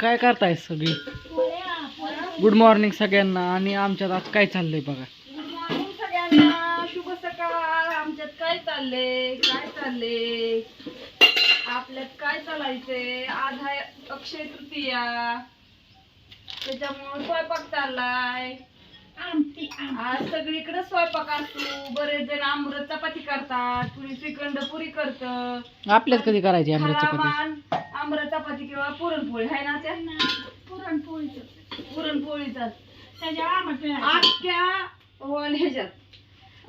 काय करताय सगळी? गुड मॉर्निंग सगळ्यांना आणि आमच्यात आज काय चाललंय बघा? गुड मॉर्निंग सगळ्यांना. शुभ सकाळ. आमच्यात काय चाललंय? काय चाललंय? आपल्यात काय चालायचंय? आज आहे अक्षय तृतीया. त्याच्यामुळे स्वयंपाक चाललाय. आज सगळीकडे स्वयंपाक असतो. बरेच जण आमरस चपाती करतात. कुणी श्रीखंड पुरी करत. आपल्यात कधी करायची आमच्या चपाती? आमरस चपाती किंवा पुरणपोळी आहे ना त्या पुरणपोळीचं. पुरणपोळीचा. त्याच्या आमट अख्ख्या वन ह्याच्यात.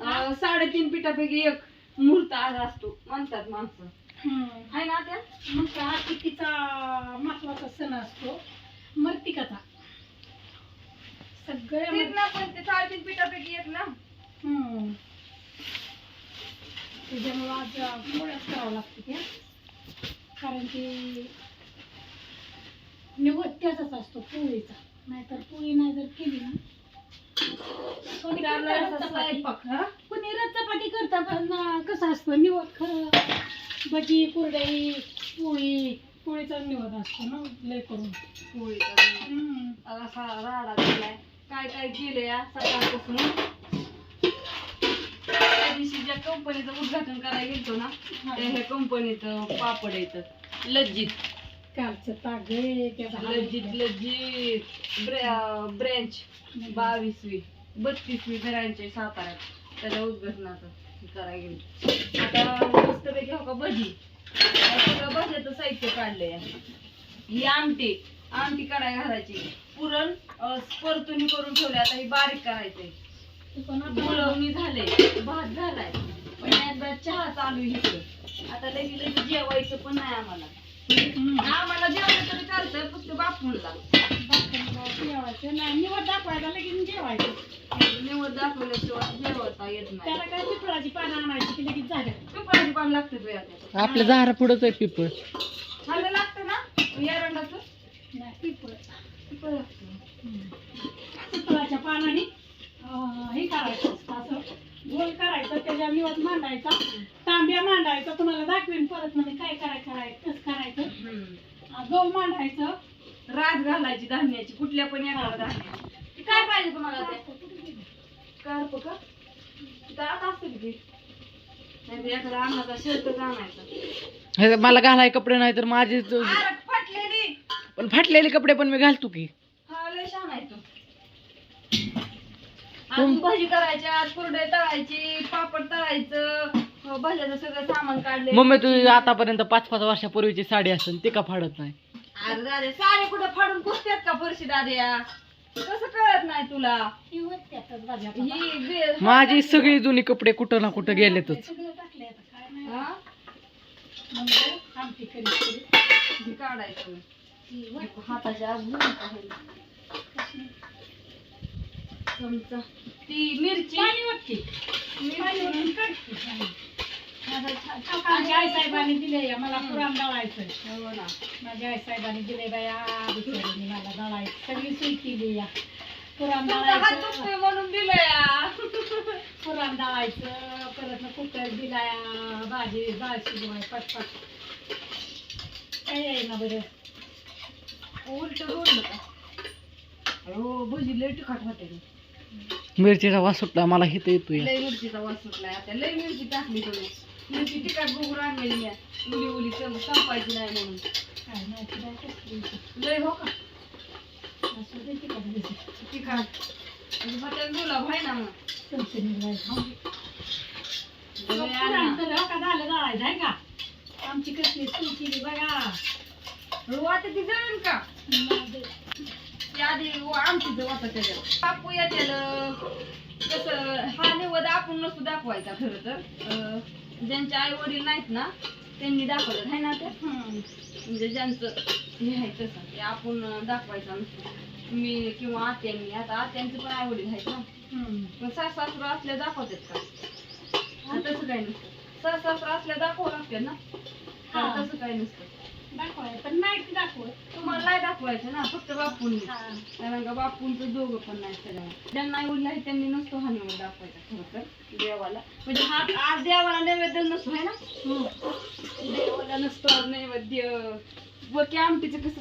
अं, साडेतीन पिठापैकी एक मुहूर्त आज असतो म्हणतात माणसं. आहे ना त्या मग का कितीचा महत्त्वाचा सण असतो? मर्तिकाचा. सगळ्या तेच ना पण ते साडेतीन पिठापैकी एक ना. हम्म. त्याच्यामुळं आज पोळ्याच करावं लागते त्या कारण की निवड त्याचाच असतो पोळीचा नाहीतर पोळी नाही जर केली ना कोणी त्याला करतं असा चपाती. स्वयंपाक, हा? कोणी रस चपाती करतं पण कसं असतं निवड खरं भजी कुरडई पोळी पोळीचा निवड असतो ना लय करून पोळीचा हम्म. असा राडा केलाय काय काय केलंय सकाळपासून दिवशी ज्या कंपनीचं उद्घाटन करायला गेलतो ना त्या ह्या कंपनीचं पापड येतं लज्जित. कालचं त्याचा लज्जित लज्जित. ब्रँच बावीसवी बत्तीसवी ब्रँच आहे साताऱ्यात. त्याच्या उद्घाटनाचं हे करायला गेलो आता मस्तपैकी हो का भजी? आता सगळं भज्याचं साहित्य काढलंय. ही आमटी आमटी काढायला घालायची. पुरण अं, परतुनी करून ठेवले आता ही बारीक करायचंय. गुळवणी झाले भात झालाय. पण एकदा चहा चालू इथं. आता लगे लगे जेवायचं पण नाही आम्हाला. आम्हाला जेवलं तरी चालतंय फक्त बापूनला बापरे, जेवायचं नाही. निवड दाखवायला लगेच जेवायचं. निवड दाखवल्याशिवाय जेवता येत नाही. त्याला काय पिपळाची पानं आणायची की लगेच झालं? पिपळाची पान लागते आपल्या झाडा पुढंच आहे पिपळ. झालं लागतं ना? एरंडाचं नाही पिपळ. पिपळ लागतं. पिपळाच्या पानाने करायचं असतं असं गोल करायचं त्याच्या निवड मांडायचा. तांब्या मांडायचा तुम्हाला दाखवेन परत म्हणजे काय कराय करायचं कसं करायचं. गहू मांडायचं. रात घालायची धान्याची कुठल्या पण एखाद्या धान्याची. ती काय पाहिजे तुम्हाला ते? कार्प का? असेल की. नाही तर एखादा अन्नाचा शर्टच आणायचा. हे मला घालाय कपडे नाही तर माझे फाटलेली. पण फाटलेले कपडे पण मी घालतो की. अजून भजी करायच्या कुरडे तळायची पापड तळायचं भज्याचं सगळं सामान काढले मम्मी तू आतापर्यंत पाच पाच वर्षापूर्वीची साडी असेल ती का फाडत नाही? अरे दादे सारे कुठं फाडून पुसतात का फरशी दाद्या कसं कळत नाही तुला? ही बे- माझी सगळी जुनी कपडे कुठं ना कुठं गेलेतच. हा? हे काढायचं. हाताच्या आत घेऊन आहे. चमचा ती मिरची. पाणी मिरची. छान- माझ्या आई साहेबांनी दिले मला पुराण दळायचं हो ना. माझ्या आई साहेबांनी दिले बाया बिचारीने मला दळायचं. सगळी सोय केली या. पुराण तुमचा हात दळायचं दुखतोय म्हणून दिलं या. पुराण दळायचं परत कुकर दिला या भाजी डाळ शिजवाय पटपट. काय आहे ना बरं? उलट बोललं का? हो भजी लय तिखट होते. मिरचीचा वास सुटला मला हित येतोय. लय मिरचीचा वास सुटलाय आता. लय मिरची टाकली तुम्ही. मिरची तिखट बघून आणलेली मी उली उली सं- संपायची नाही म्हणून. लय हो का. तिखट आहे ना मग. लय आणा. हो आमची कसली सोय केली बघा. हो, आता ती जळेल का? आधी व- आमची जवळ त्याच्यात बापू येतेल कसं हा निवद आपण नसतो दाखवायचा खरं तर. ज्यांचे आई वडील नाहीत ना त्यांनी दाखवलं आहे ना ते. म्हणजे ज्यांचं हे आहे तसं ते आपण दाखवायचं नसतं. मी किंवा आत्यांनी आता आत्यांचे पण आई वडील आहेत ना. पण सास सासरू असल्या दाखवतात का? तसं काही नसतं. सास सासरू असल्या दाखवावं लागते ना. तसं काही नसतं. दाखवाय पण नाही तुम्हाला नाही दाखवायचं ना फक्त दोघं पण नाही त्यांनी नसतो हा दाखवायचा देवाला. म्हणजे हा आज देवाला नैवेद्य ना? देवाला नसतो कसं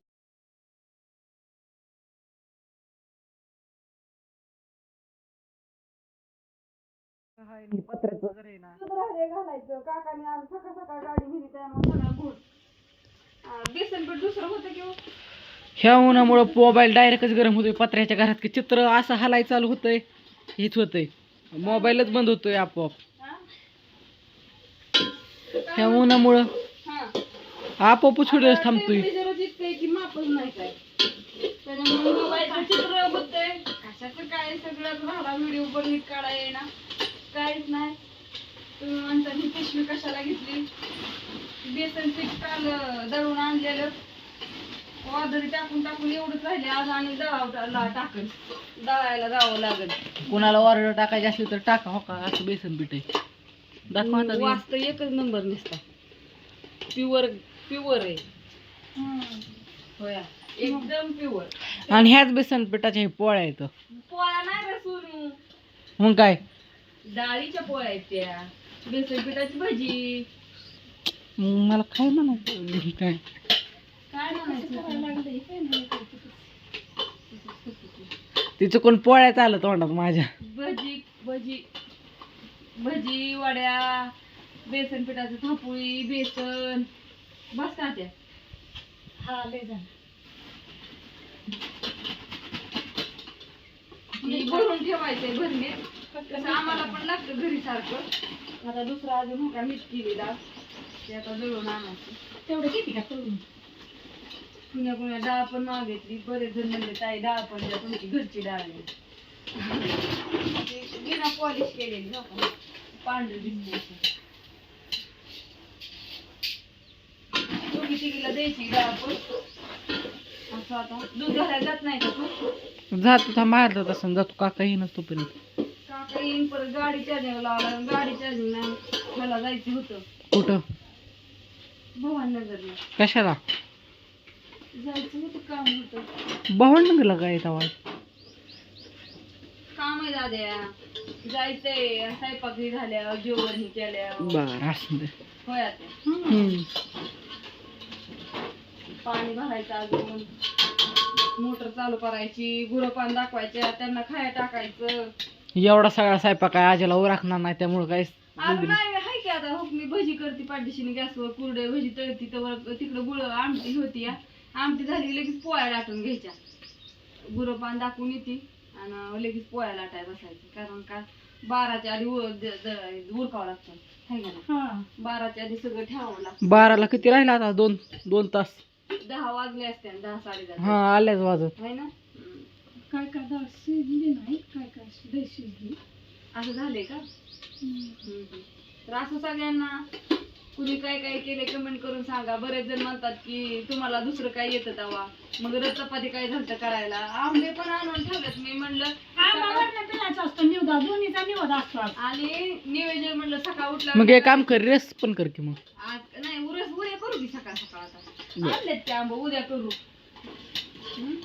घालायचं. काकाने सकाळ सकाळ गाडी घेतली त्यामुळे सगळा बेसन पीठ दुसरं होतं किंवा ह्या उन्हामुळं मोबाईल डायरेक्टच गरम होतोय. पत्र्याच्या घरात की चित्र असं हलाय चालू होतंय. हेच होतंय. मोबाईलच बंद होतोय आपोआप. ह्या उन्हामुळं आपोआप छोटे थांबतोय. काय. सगळं? भाडा व्हिडिओ पण नीट काढा काहीच नाही. तुम्ही म्हणता ही पिशवी कशाला घेतली? बेसन पीठ काल दळून आणलेलं. वादळी टाकून टाकून एवढंच राहिले आज आणि दळावला टाकन. दळायला जावं लागेल. कुणाला ऑर्डर टाकायची असली तर टाका हो का असं बेसन पीठ आहे. दाखवा आता ते. वाचतं एकच नंबर दिसता प्युअर प्युअर आहे. होया एकदम प्युअर आणि ह्याच बेसन पिठाच्या हे पोळ्या आहेत. पोळ्या नाही रे सोनू. मग काय? डाळीच्या पोळ्या आहेत त्या. बेसन पिठाची भजी. मला काय म्हणायचं काय? काय म्हणायचं? तिचं कोण पोळ्या चालत तोंडात माझ्या. भजी भजी. भजी वड्या बेसन पिठाचं थापुळी बेसन. बस का त्या. हा भरून ठेवायचंय भरणे. आम्हाला पण लागतं घरी सारखं. आता दुसरा अजून मोठा मीठ केली डाळ ते आता दळून आणायचं. तेवढं किती का करून कुण्या कुण्या डाळ पण मागितली बरेच जण म्हणले ताई डाळ पण द्या तुमची घरची डाळ आहे. ती बिना पॉलिश केलेली हो का? पांढरी दिसते. दोघी तिघीला द्यायची डाळ पण. असं आता दूध घालायला जात नाही का तू? जातो थांब बाहेर तसं जातो. काका येईनच तोपर्यंत. काका येईन परत गाडी चार्जिंग लावला गाडी चार्जिंग नाही मला जायचं होतं. कुठं? भवान नगरला कशाला? जायचं होतं काम होतं. भावंडला काय आवाज? काम आहे दाद्या. जायचंय स्वयंपाक ही झाल्या जेवण ही केल्या. बर असं दे. होय आता. हम्म. पाणी भरायचं अजून. मोटर चालू करायची गुरंपान दाखवायच्या त्यांना खाया टाकायचं. एवढा सगळा स्वयंपाक काय आजीला उराखणार नाही त्यामुळे काय नाही हो मी भजी करते पाठीशीने गॅसवर कुरडे भजी तळती तर तिकडं गुळ आमटी होती या आमटी झाली की लगेच पोळ्या लाटून घ्यायच्या. गुरंपान दाखवून येते आणि लगेच पोळ्या लाटाय बसायचं. कारण का बाराच्या आधी उरकावं लागतं. हाय ना हा. बाराच्या आधी सगळं ठेवावं लागतं. बाराला किती राहिला आता? दोन दोन तास. दहा वाजले असते आणि दहा साडे दहा हा आल्याच वाजत. आहे ना. काय काय डाळ शिजली नाही काय काय लय शिजली. असं झालंय का. तर असं सगळ्यांना कुणी काय काय केले कमेंट करून सांगा. बरेच जण म्हणतात की तुम्हाला दुसरं काय येतं तवा मग रस चपाती काय झालं करायला? आंबे पण आणून ठेवलेत. मी म्हणलं असतो. निवदा दोन्हीचा निवद असतो आज. आणि नियोजन म्हणलं सकाळ उठला मग एक काम कर रेस पण कर की मग. आज नाही उरस उद्या करू की सकाळ सकाळ आता. बरं. आणलेत ते आंबे उद्या करू. हम्म?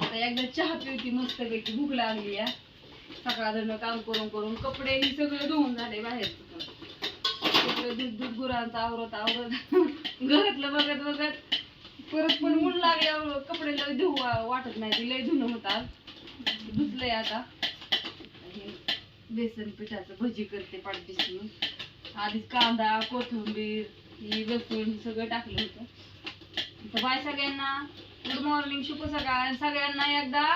आता एकदा चहा पिवती मस्त पैकी भूक लागली या सकाळ काम करून करून कपडे ही सगळं धुवून झाले बाहेर सगळं दूध दूध गुरांचं आवरत आवरत घरातलं बघत बघत परत पण ऊन लागल्यावर कपडे लय धुऊ वाटत नाही. ते लय धुणं होतात धुतलंय आता. बेसन पिठाचं भजी करते पाठदिशी आधीच कांदा कोथिंबीर ही लसूण सगळं टाकलं होतं. तर बाय सगळ्यांना गुड मॉर्निंग शुभ सकाळ. सगळ्यांना एकदा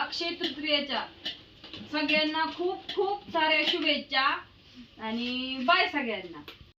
अक्षय तृतीयेच्या सगळ्यांना खूप खूप साऱ्या शुभेच्छा आणि बाय सगळ्यांना.